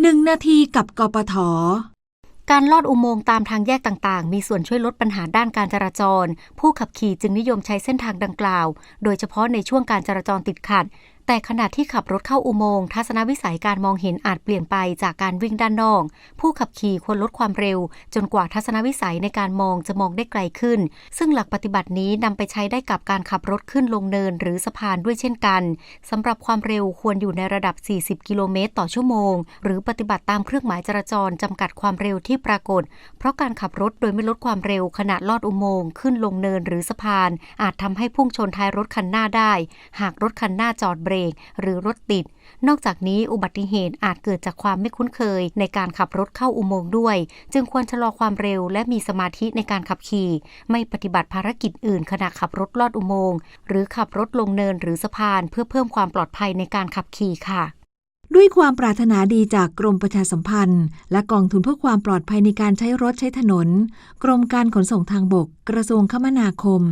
1นาทีกับกปท การลอดอุโมงค์ตามทางแยกต่างๆ มีส่วนช่วยลดปัญหาด้านการจราจร ผู้ขับขี่จึงนิยมใช้เส้นทางดังกล่าว โดยเฉพาะในช่วงการจราจรติดขัดแต่ขณะที่ขับรถเข้าอุโมงค์ทัศนวิสัยการมองเห็นอาจเปลี่ยนไปจากการวิ่งด้านนอก ผู้ขับขี่ควรลดความเร็ว จนกว่าทัศนวิสัยในการมองจะมองได้ไกลขึ้น ซึ่งหลักปฏิบัตินี้นำไปใช้ได้กับการขับรถขึ้นลงเนินหรือสะพานด้วยเช่นกันสำหรับความเร็วควรอยู่ในระดับ 40 กิโลเมตรต่อชั่วโมง หรือปฏิบัติตามเครื่องหมายจราจรจำกัดความเร็วที่ปรากฏ เพราะการขับรถโดยไม่ลดความเร็วขณะลอดอุโมงค์ขึ้นลงเนินหรือสะพาน อาจทำให้พุ่งชนท้ายรถคันหน้าได้ หากรถคันหน้าจอดเบรก หรือรถติด นอกจากนี้อุบัติเหตุอาจเกิดจากความไม่คุ้นเคย ในการขับรถเข้าอุโมงค์ด้วย จึงควรชะลอความเร็ว และมีสมาธิในการขับขี่ ไม่ปฏิบัติภารกิจอื่นขณะขับรถลอดอุโมงค์หรือขับรถลงเนินหรือสะพาน เพื่อเพิ่มความปลอดภัยในการขับขี่ค่ะด้วยความปรารถนาดีจากกรมประชาสัมพันธ์ และกองทุนเพื่อความปลอดภัยในการใช้รถใช้ถนน กรมการขนส่งทางบก กระทรวงคมนาคม